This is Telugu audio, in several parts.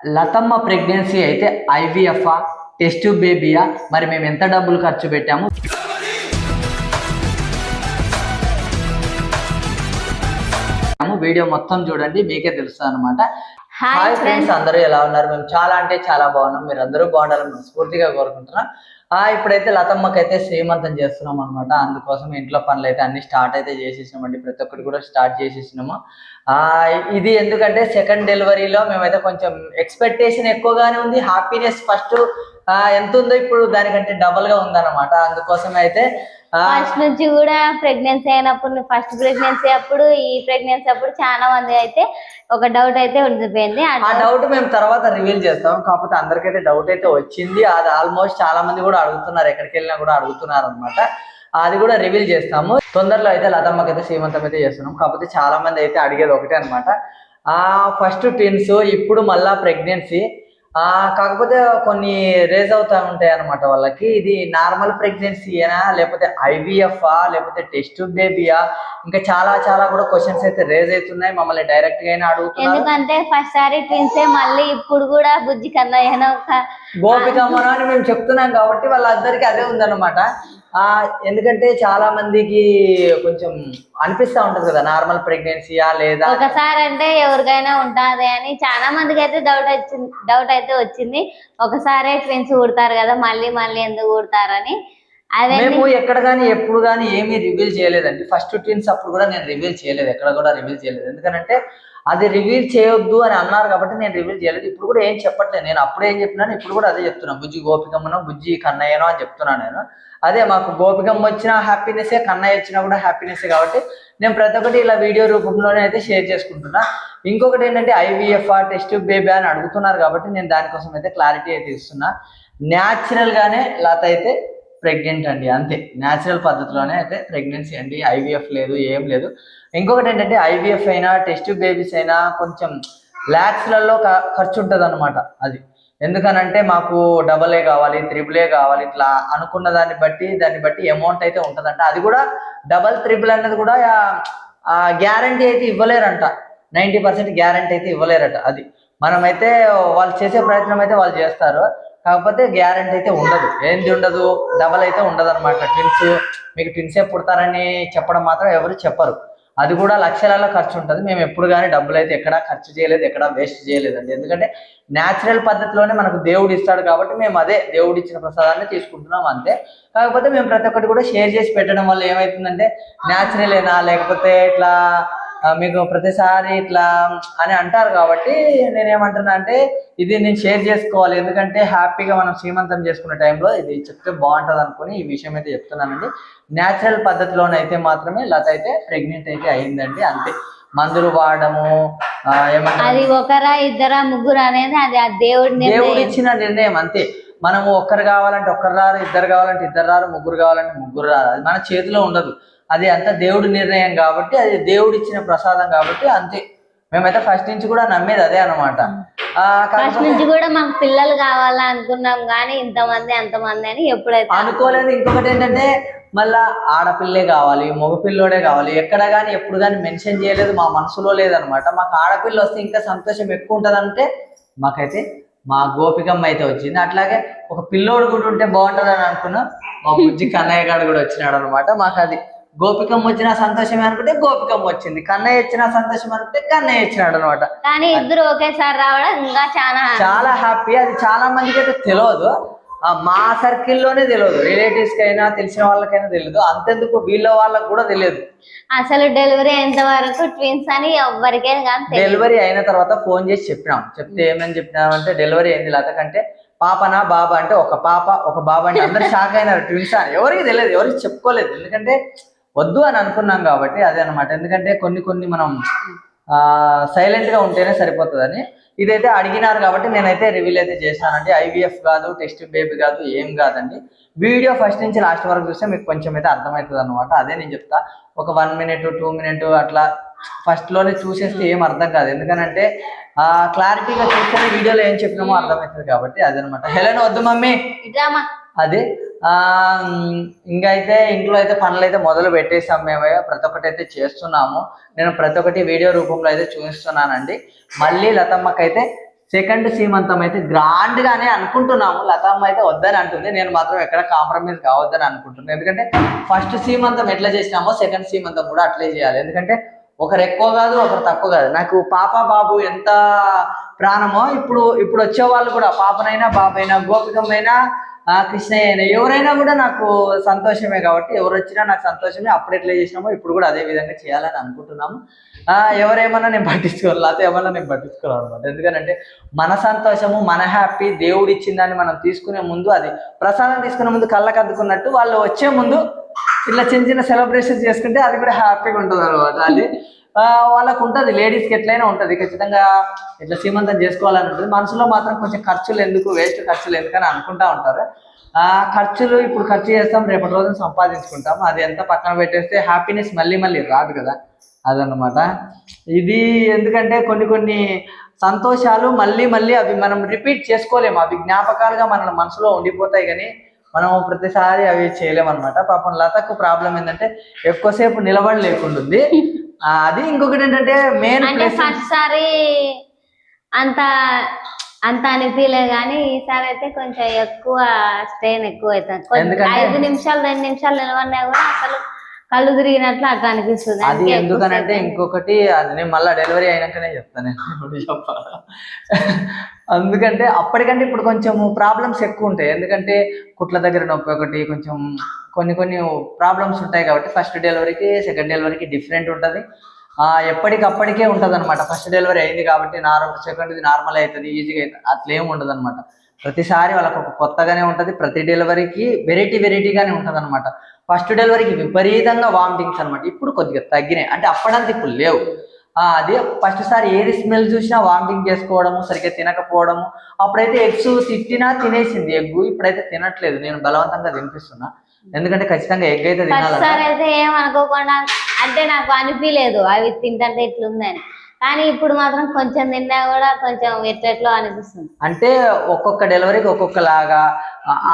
లతమ్మ ప్రెగ్నెన్సీ అయితే ఐవీఎఫ్ఆ టెస్ట్ బేబీయా మరి మేము ఎంత డబ్బులు ఖర్చు పెట్టాము? వీడియో మొత్తం చూడండి మీకే తెలుస్తుంది అనమాట హాయ్ ఫ్రెండ్స్ అందరూ ఎలా ఉన్నారు? మేము చాలా అంటే చాలా బాగున్నాం. మీరు అందరూ బాగుండాలని మనస్ఫూర్తిగా కోరుకుంటున్నాం. ఆ ఇప్పుడైతే లతమ్మకి అయితే శ్రీమంతం చేస్తున్నాం అనమాట అందుకోసం ఇంట్లో పనులు అయితే అన్ని స్టార్ట్ అయితే చేసేసినామండి. ప్రతి ఒక్కటి కూడా స్టార్ట్ చేసేసినాము. ఇది ఎందుకంటే సెకండ్ డెలివరీలో మేమైతే కొంచెం ఎక్స్పెక్టేషన్ ఎక్కువగానే ఉంది. హ్యాపీనెస్ ఫస్ట్ ఎంత ఉందో ఇప్పుడు దానికంటే డబల్గా ఉందన్నమాట. అందుకోసం అయితే ఫస్ట్ నుంచి కూడా ప్రెగ్నెన్సీ అయినప్పుడు ఫస్ట్ ప్రెగ్నెన్సీ అప్పుడు ఈ ప్రెగ్నెన్సీ అప్పుడు చాలా మంది అయితే ఒక డౌట్ అయితే ఉండిపోయింది. ఆ డౌట్ మేము తర్వాత రివీల్ చేస్తాం. కాకపోతే అందరికైతే డౌట్ అయితే వచ్చింది. అది ఆల్మోస్ట్ చాలా మంది కూడా అడుగుతున్నారు. ఎక్కడికి వెళ్ళినా కూడా అడుగుతున్నారు అనమాట అది కూడా రివీల్ చేస్తాము. తొందరలో అయితే లతమ్మకి అయితే శ్రీమంతం అయితే చేస్తున్నాం. కాకపోతే చాలా మంది అయితే అడిగేది ఒకటే అనమాట ఆ ఫస్ట్ ట్విన్స్ ఇప్పుడు మళ్ళా ప్రెగ్నెన్సీ. కాకపోతే కొన్ని రేజ్ అవుతా ఉంటాయి అనమాట వాళ్ళకి. ఇది నార్మల్ ప్రెగ్నెన్సీయేనా లేకపోతే ఐవీఎఫ్ లేకపోతే టెస్ట్ బేబీయా ఇంకా చాలా చాలా కూడా క్వశ్చన్స్ అయితే రేజ్ అవుతున్నాయి. మమ్మల్ని డైరెక్ట్గా అడుగుతున్నారు. ఎందుకంటే ఫస్ట్ సారి ట్విన్సే మళ్ళీ ఇప్పుడు కూడా బుజ్జి కన్నా గోపికమ్మను అని మేము చెప్తున్నాం కాబట్టి వాళ్ళందరికీ అదే ఉందన్నమాట. ఆ ఎందుకంటే చాలా మందికి కొంచెం అనిపిస్తా ఉంటది కదా నార్మల్ ప్రెగ్నెన్సీయా లేదా ఒకసారి అంటే ఎవరికైనా ఉంటుంది అని చాలా మందికి అయితే డౌట్ వచ్చింది డౌట్ అయితే వచ్చింది. ఒకసారి ట్విన్స్ కుడతారు కదా మళ్ళీ మళ్ళీ ఎందుకు కుడతారని అదే మేము ఎక్కడ కానీ ఎప్పుడు కానీ ఏమీ రివీల్ చేయలేదండి. ఫస్ట్ ట్విన్స్ అప్పుడు కూడా నేను రివీల్ చేయలేదు ఎక్కడ కూడా రివీల్ చేయలేదు. ఎందుకంటే అది రివీల్ చేయొద్దు అని అన్నారు కాబట్టి నేను రివీల్ చేయలేదు. ఇప్పుడు కూడా ఏం చెప్పట్లేదు. నేను అప్పుడు ఏం చెప్పినాను ఇప్పుడు కూడా అదే చెప్తున్నాను బుజ్జి గోపికమ్మనో బుజ్జి కన్నయ్యనో అని చెప్తున్నాను నేను. అదే మాకు గోపికమ్మ వచ్చిన హ్యాపీనెస్ కన్నయ్య వచ్చినా కూడా హ్యాపీనెస్ కాబట్టి నేను ప్రతి ఒక్కటి ఇలా వీడియో రూపంలోనే అయితే షేర్ చేసుకుంటున్నా. ఇంకొకటి ఏంటంటే ఐవీఎఫ్ టెస్ట్ బేబీ అని అడుగుతున్నారు కాబట్టి నేను దానికోసం అయితే క్లారిటీ అయితే ఇస్తున్నా. న్యాచురల్గానే లత అయితే ప్రెగ్నెంట్ అండి అంతే. న్యాచురల్ పద్ధతిలోనే అయితే ప్రెగ్నెన్సీ అండి ఐవీఎఫ్ లేదు ఏం లేదు. ఇంకొకటి ఏంటంటే ఐవీఎఫ్ అయినా టెస్ట్ బేబీస్ అయినా కొంచెం ల్యాక్స్లలో ఖర్చు ఉంటుంది అనమాట అది. ఎందుకనంటే మాకు డబల్ ఏ కావాలి త్రిబుల్ ఏ కావాలి ఇట్లా అనుకున్న దాన్ని బట్టి దాన్ని బట్టి అమౌంట్ అయితే ఉంటుందంట. అది కూడా డబల్ త్రిబుల్ అన్నది కూడా గ్యారంటీ అయితే ఇవ్వలేరంట. నైంటీ పర్సెంట్ గ్యారంటీ అయితే ఇవ్వలేరట అది. మనమైతే వాళ్ళు చేసే ప్రయత్నం అయితే వాళ్ళు చేస్తారు. కాకపోతే గ్యారంటీ అయితే ఉండదు. ఏంది ఉండదు? డబల్ అయితే ఉండదు అనమాట ట్విన్స్ మీకు ట్విన్సే పుడతారని చెప్పడం మాత్రం ఎవరు చెప్పరు. అది కూడా లక్షలలో ఖర్చు ఉంటుంది. మేము ఎప్పుడు కానీ డబ్బులు అయితే ఎక్కడా ఖర్చు చేయలేదు ఎక్కడా వేస్ట్ చేయలేదండి. ఎందుకంటే న్యాచురల్ పద్ధతిలోనే మనకు దేవుడు ఇస్తాడు కాబట్టి మేము అదే దేవుడు ఇచ్చిన ప్రసాదాన్ని తీసుకుంటున్నాం అంతే. కాకపోతే మేము ప్రతి ఒక్కటి కూడా షేర్ చేసి పెట్టడం వల్ల ఏమవుతుందంటే న్యాచురలేనా లేకపోతే ఇట్లా మీకు ప్రతిసారి ఇట్లా అని అంటారు కాబట్టి నేనేమంటున్నా అంటే ఇది నేను షేర్ చేసుకోవాలి. ఎందుకంటే హ్యాపీగా మనం శ్రీమంతం చేసుకునే టైంలో ఇది చెప్తే బాగుంటుంది అనుకుని ఈ విషయం అయితే చెప్తున్నానండి. న్యాచురల్ పద్ధతిలోనైతే మాత్రమే లత అయితే ప్రెగ్నెంట్ అయితే అయిందండి అంతే. మందులు వాడము అది ఒకరా ఇద్దరా ముగ్గురు అనేది అది ఆ దేవుడి దేవుడు ఇచ్చిన నిర్ణయం అంతే. మనము ఒక్కరు కావాలంటే ఒక్కరు రారు ఇద్దరు కావాలంటే ఇద్దరు రారు ముగ్గురు కావాలంటే ముగ్గురు రారు. అది మన చేతిలో ఉండదు. అది అంతా దేవుడి నిర్ణయం కాబట్టి అది దేవుడు ఇచ్చిన ప్రసాదం కాబట్టి అంతే. మేమైతే ఫస్ట్ నుంచి కూడా నమ్మేది అదే అనమాట ఫస్ట్ నుంచి కూడా మాకు పిల్లలు కావాలా అనుకున్నాం కానీ ఇంతమంది అంతమంది అని ఎప్పుడైతే అనుకోలేదు. ఇంకొకటి ఏంటంటే మళ్ళా ఆడపిల్లే కావాలి మగపిల్లోడే కావాలి. ఎక్కడ కానీ ఎప్పుడు కానీ మెన్షన్ చేయలేదు మా మనసులో లేదనమాట మాకు ఆడపిల్ల వస్తే ఇంకా సంతోషం ఎక్కువ ఉంటదంటే మాకైతే మా గోపికమ్మ అయితే వచ్చింది. అట్లాగే ఒక పిల్లోడు కూడా ఉంటే బాగుంటుందని అనుకున్నా. మా బుజ్జి కన్నయ్య గారు కూడా వచ్చినాడు అనమాట మాకు అది గోపికమ్మ వచ్చినా సంతోషమే అనుకుంటే గోపికమ్మ వచ్చింది. కన్నయ్య వచ్చినా సంతోషం అనుకుంటే కన్నయ్య వచ్చినాడు అనమాట కానీ ఇద్దరు ఒకేసారి రావడం ఇంకా చాలా చాలా హ్యాపీ అది చాలా మందికి అయితే తెలియదు. మా సర్కిల్లోనే తెలియదు. రిలేటివ్స్కి అయినా తెలిసిన వాళ్ళకైనా తెలియదు. అంతెందుకు వీళ్ళ వాళ్ళకి కూడా తెలియదు. అసలు డెలివరీ అయ్యేంత వరకు ట్విన్స్ అని కానీ తెలియదు. డెలివరీ అయిన తర్వాత ఫోన్ చేసి చెప్పినాం. చెప్తే ఏమని చెప్పినామంటే డెలివరీ అయింది లత కంటే పాపనా బాబా? అంటే ఒక పాప ఒక బాబా అంటే అందరు షాక్ అయినారు. ట్విన్స్ అని ఎవరికి తెలియదు. ఎవరికి చెప్పుకోలేదు. ఎందుకంటే వద్దు అని అనుకున్నాం కాబట్టి అదే అనమాట ఎందుకంటే కొన్ని కొన్ని మనం సైలెంట్గా ఉంటేనే సరిపోతుందని. ఇదైతే అడిగినారు కాబట్టి నేనైతే రివీల్ అయితే చేశానండి. ఐవీఎఫ్ కాదు టెస్ట్ బేబీ కాదు ఏం కాదండి. వీడియో ఫస్ట్ నుంచి లాస్ట్ వరకు చూస్తే మీకు కొంచెం అయితే అర్థమవుతుంది అనమాట అదే నేను చెప్తా. ఒక వన్ మినిట్ టూ మినిట్ అట్లా ఫస్ట్లోనే చూసేస్తే ఏం అర్థం కాదు. ఎందుకనంటే ఆ క్లారిటీగా చూస్తేనే వీడియోలో ఏం చెప్పినామో అర్థమవుతుంది కాబట్టి అదనమాట హెలెన్ వద్దు మమ్మీ. అదే. ఇంకా అయితే ఇంట్లో అయితే పనులు అయితే మొదలు పెట్టేసాం మేము. ప్రతి ఒక్కటి అయితే చేస్తున్నాము. నేను ప్రతి ఒక్కటి వీడియో రూపంలో అయితే చూపిస్తున్నానండి. మళ్ళీ లతమ్మకి అయితే సెకండ్ సీమంతం అయితే గ్రాండ్ గానే అనుకుంటున్నాము. లతమ్మ అయితే వద్దని అంటుంది. నేను మాత్రం ఎక్కడ కాంప్రమైజ్ కావద్దని అనుకుంటున్నాను. ఎందుకంటే ఫస్ట్ సీమంతం ఎట్లా చేసినామో సెకండ్ సీమంతం కూడా అట్లే చేయాలి. ఎందుకంటే ఒకరు ఎక్కువ కాదు ఒకరు తక్కువ కాదు. నాకు పాప బాబు ఎంత ప్రాణమో ఇప్పుడు ఇప్పుడు వచ్చే వాళ్ళు కూడా పాపనైనా బాబైనా గోపికమైనా కృష్ణయ్య ఎవరైనా కూడా నాకు సంతోషమే కాబట్టి ఎవరు వచ్చినా నాకు సంతోషమే. అప్పుడు ఎట్లా చేసినామో ఇప్పుడు కూడా అదే విధంగా చేయాలని అనుకుంటున్నాము. ఎవరేమన్నా నేను పట్టించుకోవాలి లేకపోతే ఏమన్నా నేను పట్టించుకోవాలి అనమాట. ఎందుకంటే మన సంతోషము మన హ్యాపీ దేవుడు ఇచ్చిందని మనం తీసుకునే ముందు అది ప్రసాదం తీసుకునే ముందు కళ్ళకు అద్దుకున్నట్టు వాళ్ళు వచ్చే ముందు ఇట్లా చిన్న చిన్న సెలబ్రేషన్స్ చేసుకుంటే అది కూడా హ్యాపీగా ఉంటుంది అనమాట అది వాళ్ళకు ఉంటుంది లేడీస్కి ఎట్లయినా ఉంటుంది ఖచ్చితంగా ఇట్లా సీమంతం చేసుకోవాలని ఉంటుంది. మనసులో మాత్రం కొంచెం ఖర్చులు ఎందుకు వేస్ట్ ఖర్చులు ఎందుకని అనుకుంటా ఉంటారు. ఆ ఖర్చులు ఇప్పుడు ఖర్చు చేస్తాం రేపటి రోజున సంపాదించుకుంటాం. అది ఎంత పక్కన పెట్టేస్తే హ్యాపీనెస్ మళ్ళీ మళ్ళీ రాదు కదా అదనమాట ఇది ఎందుకంటే కొన్ని కొన్ని సంతోషాలు మళ్ళీ మళ్ళీ అవి మనం రిపీట్ చేసుకోలేము. అవి జ్ఞాపకాలుగా మన మనసులో ఉండిపోతాయి కానీ మనం ప్రతిసారి అవి చేయలేమన్నమాట. పాపం లతకు ప్రాబ్లం ఏంటంటే ఎక్కువసేపు నిలబడలేకుంటుంది అది ఇంకొకటి ఏంటంటే మెయిన్ అంటే ఫస్ట్ సారి అంత అంత అనిపించలేదు కానీ ఈసారి అయితే కొంచెం ఎక్కువ స్ట్రెయిన్ ఎక్కువ అవుతుంది ఐదు నిమిషాలు రెండు నిమిషాలు నిలబడినా కూడా అసలు కళ్ళు తిరిగినట్లు అట్లా అనిపిస్తుంది. అది ఎందుకనంటే ఇంకొకటి అది నేను మళ్ళీ డెలివరీ అయినాకనే చెప్తాను. అందుకంటే అప్పటికంటే ఇప్పుడు కొంచెం ప్రాబ్లమ్స్ ఎక్కువ ఉంటాయి. ఎందుకంటే కుట్ల దగ్గర నొప్పి ఒకటి కొంచెం కొన్ని కొన్ని ప్రాబ్లమ్స్ ఉంటాయి కాబట్టి ఫస్ట్ డెలివరీకి సెకండ్ డెలివరీకి డిఫరెంట్ ఉంటుంది. ఎప్పటికప్పటికే ఉంటుంది అనమాట ఫస్ట్ డెలివరీ అయింది కాబట్టి నార్మల్ సెకండ్ది నార్మల్ అవుతుంది ఈజీగా అవుతుంది అట్లా ఏమి ఉండదు అనమాట ప్రతిసారి వాళ్ళకి ఒక కొత్తగానే ఉంటుంది. ప్రతి డెలివరీకి వెరైటీ వెరైటీగానే ఉంటుంది అనమాట ఫస్ట్ డెలివరీకి విపరీతంగా వామిటింగ్స్ అనమాట ఇప్పుడు కొద్దిగా తగ్గినాయి. అంటే అప్పడంత ఇప్పుడు లేవు. అదే ఫస్ట్ సారి ఏది స్మెల్ చూసినా వామిటింగ్ చేసుకోవడము సరిగ్గా తినకపోవడము అప్పుడైతే ఎగ్స్ తిట్టినా తినేసింది ఎగ్గు ఇప్పుడైతే తినట్లేదు. నేను బలవంతంగా తినిపిస్తున్నా. ఎందుకంటే ఖచ్చితంగా ఎగ్ అయితే సారి అయితే ఏం అనుకోకుండా అంటే నాకు అనిపించలేదు అవి తింటే ఇట్లుందని. కానీ ఇప్పుడు మాత్రం కొంచెం తిన్నా కూడా కొంచెం ఎట్లెట్లో అనిపిస్తుంది. అంటే ఒక్కొక్క డెలివరీకి ఒక్కొక్కలాగా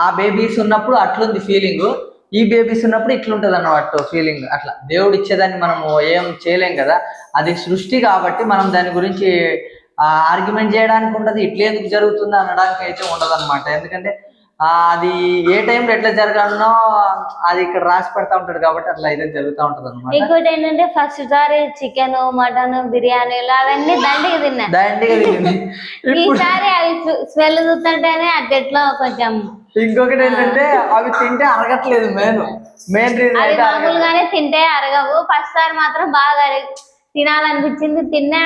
ఆ బేబీస్ ఉన్నప్పుడు అట్లుంది ఫీలింగ్. ఈ బేబీస్ ఉన్నప్పుడు ఇట్లుంటది అన్నమాట ఫీలింగ్ అట్లా దేవుడు ఇచ్చేదాన్ని మనము ఏం చేయలేం కదా. అది సృష్టి కాబట్టి మనం దాని గురించి ఆర్గ్యుమెంట్ చేయడానికి ఉండదు ఇట్లా ఎందుకు జరుగుతుంది అనడానికి అయితే ఉండదు ఎందుకంటే ఆ, అది ఏ టైంలో ఎట్లా జరగాలనో అది ఇక్కడ రాసి పెడతా ఉంటాడు కాబట్టి అట్లా అయితే జరుగుతూ ఉంటది అనమాట ఇంకోటి ఏంటంటే ఫస్ట్ సారి చికెన్ మటన్ బిర్యానీలు అవన్నీ దండిగా తిన్నా. దండిగా ఇప్పుడు ఈసారి అవి స్మెల్ చూస్తుంటేనే అట్లెట్లో కొంచెం ఇంకొకటి ఏంటంటే అవి తింటే అరగట్లేదు మెయిన్. మెయిన్ రీజన్ అవి. మామూలుగానే తింటే అరగవు. ఫస్ట్ సారి మాత్రం బాగా తినాలనిపించింది. తిన్నా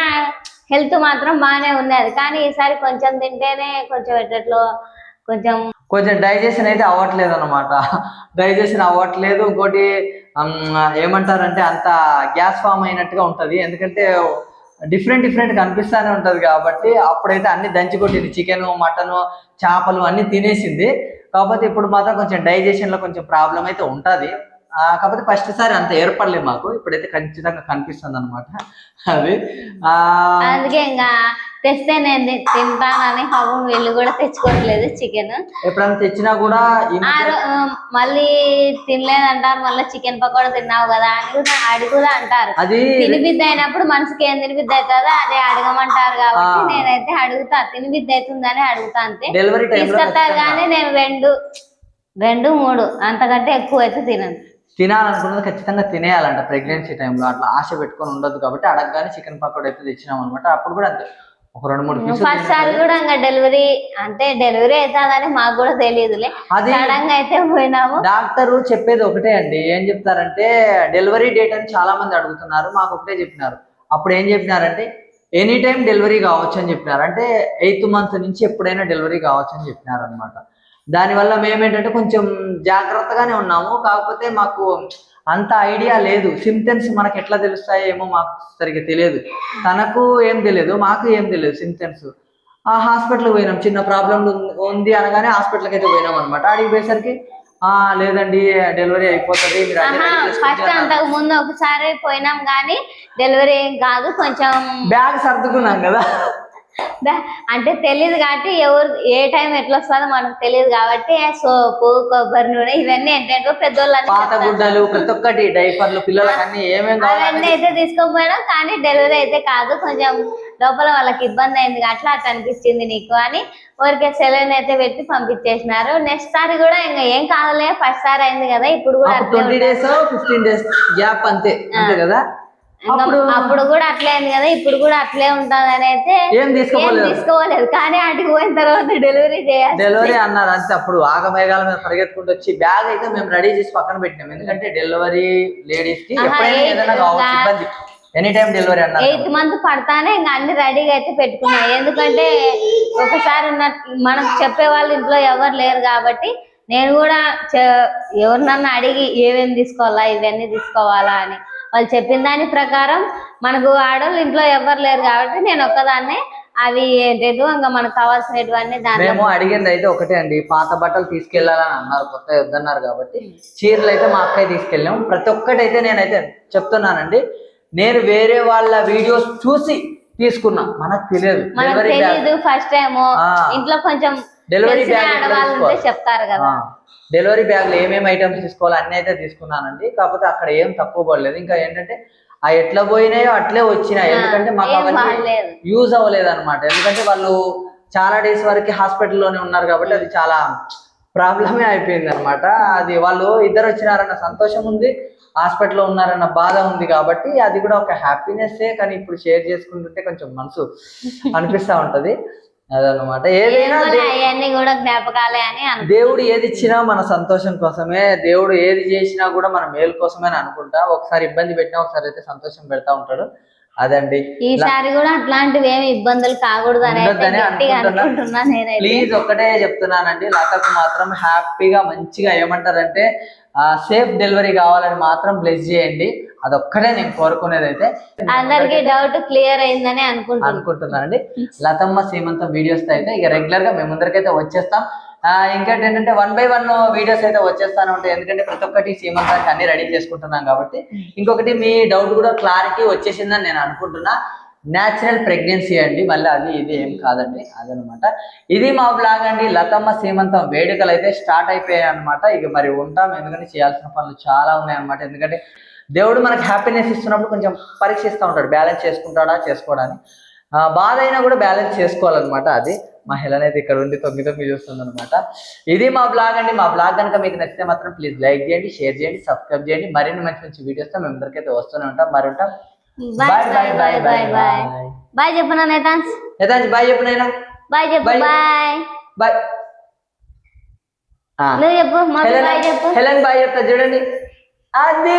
హెల్త్ మాత్రం బాగానే ఉన్నది కానీ ఈసారి కొంచెం తింటేనే కొంచెం ఎట్లెట్లో కొంచెం కొంచెం డైజెషన్ అయితే అవ్వట్లేదు అనమాట డైజెషన్ అవ్వట్లేదు. ఇంకోటి ఏమంటారంటే అంత గ్యాస్ ఫామ్ అయినట్టుగా ఉంటది. ఎందుకంటే డిఫరెంట్ డిఫరెంట్ కనిపిస్తానే ఉంటది కాబట్టి అప్పుడైతే అన్ని దంచి కొట్టింది. చికెన్ మటన్ చేపలు అన్ని తినేసింది. కాకపోతే ఇప్పుడు మాత్రం కొంచెం డైజెషన్లో కొంచెం ప్రాబ్లం అయితే ఉంటుంది. కాకపోతే ఫస్ట్ సారి అంత ఏర్పడలేదు మాకు. ఇప్పుడైతే ఖచ్చితంగా కనిపిస్తుంది అనమాట అది. ఆ అందుకే ఇంకా తెస్తే నేను తింటానని పాపం వీళ్ళు కూడా తెచ్చుకోవట్లేదు చికెన్. ఎప్పుడైనా తెచ్చినా కూడా మళ్ళీ తినలేదంటారు మళ్ళీ చికెన్ పకోడా తిన్నావు కదా అని కూడా అడుగుదా అంటారు. అది తినిబిద్ది అయినప్పుడు మనసుకి ఏం తినిబిద్ది అవుతుందో అదే అడగమంటారు కాబట్టి. నేనైతే అడుగుతా తినిబిద్ది అవుతుందని అడుగుతా అంతే. డెలివరీ టైంలో తీసుకొస్తా కానీ నేను రెండు రెండు మూడు అంతకంటే ఎక్కువ అయితే తినను. తినాలనుకున్నది ఖచ్చితంగా తినేయాలంట ప్రెగ్నెన్సీ టైంలో అట్లా ఆశ పెట్టుకొని ఉండదు కాబట్టి అడగగానే చికెన్ పకోడా అయితే తెచ్చినాం అనమాట అప్పుడు కూడా అంతే. ఒక రెండు మూడు ఫస్ట్ సారి కూడా ఇంకా డెలివరీ అంటే డెలివరీ అవుతుందని మాకు కూడా తెలియదులే సడన్గా అయితే పోయినాము. డాక్టర్ చెప్పేది ఒకటే అండి. ఏం చెప్తారంటే డెలివరీ డేట్ అని చాలా మంది అడుగుతున్నారు మాకు ఒకటే చెప్పినారు. అప్పుడు ఏం చెప్పినారంటే ఎనీ టైం డెలివరీ కావచ్చు అని చెప్పినారు. అంటే ఎయిత్ మంత్ నుంచి ఎప్పుడైనా డెలివరీ కావచ్చు అని చెప్పినారు అనమాట దానివల్ల మేమేంటంటే కొంచెం జాగ్రత్తగానే ఉన్నాము. కాకపోతే మాకు అంత ఐడియా లేదు. సిమ్టమ్స్ మనకి ఎట్లా తెలుస్తాయో ఏమో మాకు సరిగ్గా తెలియదు. తనకు ఏం తెలియదు మాకు ఏం తెలియదు సిమ్టమ్స్ ఆ హాస్పిటల్కి పోయినాం. చిన్న ప్రాబ్లం ఉంది అనగానే హాస్పిటల్కి అయితే పోయినాం అనమాట అడిగి పోయేసరికి ఆ లేదండి డెలివరీ అయిపోతుంది ఫస్ట్. అంతకు ముందు ఒకసారి పోయినాం కానీ డెలివరీ ఏం కాదు కొంచెం బ్యాగ్ సర్దుకున్నాం కదా. అంటే తెలియదు కాబట్టి ఎవరు ఏ టైం ఎట్లా వస్తుందో మనకు తెలియదు కాబట్టి సోపు కొబ్బరి నూనె ఇవన్నీ ఏంటంటే గుడ్డలు ప్రతి ఒక్కటి డైపర్లు పిల్లలకి అవన్నీ అయితే తీసుకోపోయినా కానీ డెలివరీ అయితే కాదు. కొంచెం లోపల వాళ్ళకి ఇబ్బంది అయింది అట్లా అట్లా అనిపించింది నీకు అని ఊరికే సెలైన్ అయితే పెట్టి పంపించేసినారు. నెక్స్ట్ సారి కూడా ఇంకా ఏం కాదులే ఫస్ట్ సారి అయింది కదా ఇప్పుడు కూడా twenty days fifteen days gap అంతే అంతే కదా? అప్పుడు అప్పుడు కూడా అట్లే అయింది కదా ఇప్పుడు కూడా అట్లే ఉంటుంది అని అయితే ఏం తీసుకోలేదు తీసుకోలేదు. కానీ ఆటికి పోయిన తర్వాత డెలివరీ చేయాలి డెలివరీ అన్నారు అంతే. అప్పుడు ఆగమేఘాల మీద పరిగెత్తుకుంటూ వచ్చి బ్యాగ్ అయితే మేము రెడీ చేసి పక్కన పెట్టినాం. ఎందుకంటే డెలివరీ లేడీస్కి ఎప్పుడైనా ఏదైనా కావచ్చు ఇబ్బంది. ఎనీ టైం డెలివరీ అన్నారు ఎయిత్ మంత్ పడతానే ఇంకా అన్ని రెడీగా అయితే పెట్టుకున్నాం. ఎందుకంటే ఒకసారి ఉన్న మనకు చెప్పే వాళ్ళు ఇంట్లో ఎవరు లేరు కాబట్టి నేను కూడా ఎవరినన్నా అడిగి ఏమేమి తీసుకోవాలా ఇవన్నీ తీసుకోవాలా అని వాళ్ళు చెప్పిన దాని ప్రకారం మనకు ఆడవాళ్ళు ఇంట్లో ఎవరు లేరు కాబట్టి నేను ఒక్కదాన్నే అవి ఏంటేదో ఇంకా మనకు కావాల్సినటువన్నీ మేము అడిగింది అయితే ఒకటే అండి. పాత బట్టలు తీసుకెళ్ళాలని అన్నారు కొత్త వద్దన్నారు కాబట్టి. చీరలు అయితే మా అక్కయ్య తీసుకెళ్ళాం. ప్రతి ఒక్కటి అయితే నేనైతే చెప్తున్నానండి. నేను వేరే వాళ్ళ వీడియోస్ చూసి తీసుకున్నా. మనకు తెలియదు. First time. ఇంట్లో కొంచెం డెలివరీ బ్యాగ్? చెప్తారు కదా. డెలివరీ బ్యాగ్లో ఏమేమి ఐటమ్స్ తీసుకోవాలి అన్ని అయితే తీసుకున్నానండి. కాకపోతే అక్కడ ఏం తక్కువ పడలేదు. ఇంకా ఏంటంటే ఆ ఎట్లా పోయినాయో అట్లే వచ్చినాయి. ఎందుకంటే మాకు అవన్నీ యూజ్ అవ్వలేదు అనమాట ఎందుకంటే వాళ్ళు చాలా డేస్ వరకు హాస్పిటల్లోనే ఉన్నారు కాబట్టి అది చాలా ప్రాబ్లమే అయిపోయింది అనమాట అది వాళ్ళు ఇద్దరు వచ్చినారన్న సంతోషం ఉంది హాస్పిటల్లో ఉన్నారన్న బాధ ఉంది కాబట్టి అది కూడా ఒక హ్యాపీనెస్ కానీ ఇప్పుడు షేర్ చేసుకుంటుంటే కొంచెం మనసు అనిపిస్తా ఉంటది. అదనమాట ఏదైనా అవన్నీ కూడా జ్ఞాపకాలే అని దేవుడు ఏది ఇచ్చినా మన సంతోషం కోసమే దేవుడు ఏది చేసినా కూడా మన మేలు కోసమే అని అనుకుంటా. ఒకసారి ఇబ్బంది పెట్టినా ఒకసారి అయితే సంతోషం పెడతా ఉంటాడు. అదండి. ఈసారి కూడా అట్లాంటివి ఏమి ఇబ్బందులు కాకూడదు ప్లీజ్ ఒకటే చెప్తున్నానండి. లతకు మాత్రం హ్యాపీగా మంచిగా ఏమంటారంటే సేఫ్ డెలివరీ కావాలని మాత్రం బ్లెస్ చేయండి. అదొక్కటే నేను కోరుకునేది అయితే అందరికి డౌట్ క్లియర్ అయిందని అనుకుంటున్నాను అనుకుంటున్నానండి. లతమ్మ సీమంతం వీడియోస్ అయితే ఇక రెగ్యులర్గా మేము ముందరికైతే వచ్చేస్తాం. ఇంకోటి ఏంటంటే వన్ బై వన్ వీడియోస్ అయితే వచ్చేస్తానే ఉంటాయి. ఎందుకంటే ప్రతి ఒక్కటి సీమంతానికి అన్ని రెడీ చేసుకుంటున్నాం కాబట్టి. ఇంకొకటి మీ డౌట్ కూడా క్లారిటీ వచ్చేసిందని నేను అనుకుంటున్నా. న్యాచురల్ ప్రెగ్నెన్సీ అండి. మళ్ళీ అది ఇది ఏం కాదండి. అదనమాట. ఇది మా బ్లాగ్ అండి. లతమ్మ సీమంతం వేడుకలు అయితే స్టార్ట్ అయిపోయాయి అనమాట ఇక మరి ఉంటాం. ఎందుకంటే చేయాల్సిన పనులు చాలా ఉన్నాయి అనమాట ఎందుకంటే దేవుడు మనకి హ్యాపీనెస్ ఇస్తున్నప్పుడు కొంచెం పరీక్షిస్తూ ఉంటాడు. బ్యాలెన్స్ చేసుకుంటాడా చేసుకోవడాని బాధ అయినా కూడా బ్యాలెన్స్ చేసుకోవాలన్నమాట అది. మా హెలన్ అయితే ఇక్కడ ఉండి తొమ్మిది తొమ్మిది చూస్తుంది అనమాట ఇది మా బ్లాగ్ అండి. మా బ్లాగ్ కనుక మీకు నచ్చితే మాత్రం ప్లీజ్ లైక్ చేయండి షేర్ చేయండి సబ్స్క్రైబ్ చేయండి. మరిన్ని మంచి మంచి వీడియోస్తో మేము ఇద్దరికైతే వస్తూనే ఉంటాం. మరి ఉంటాం bye bye bye bye bye bye जपना नेतांश नेतांश बाय जपना ना बाय जप बाय बाय हाँ नहीं जप माँ बाय जप बाय आदि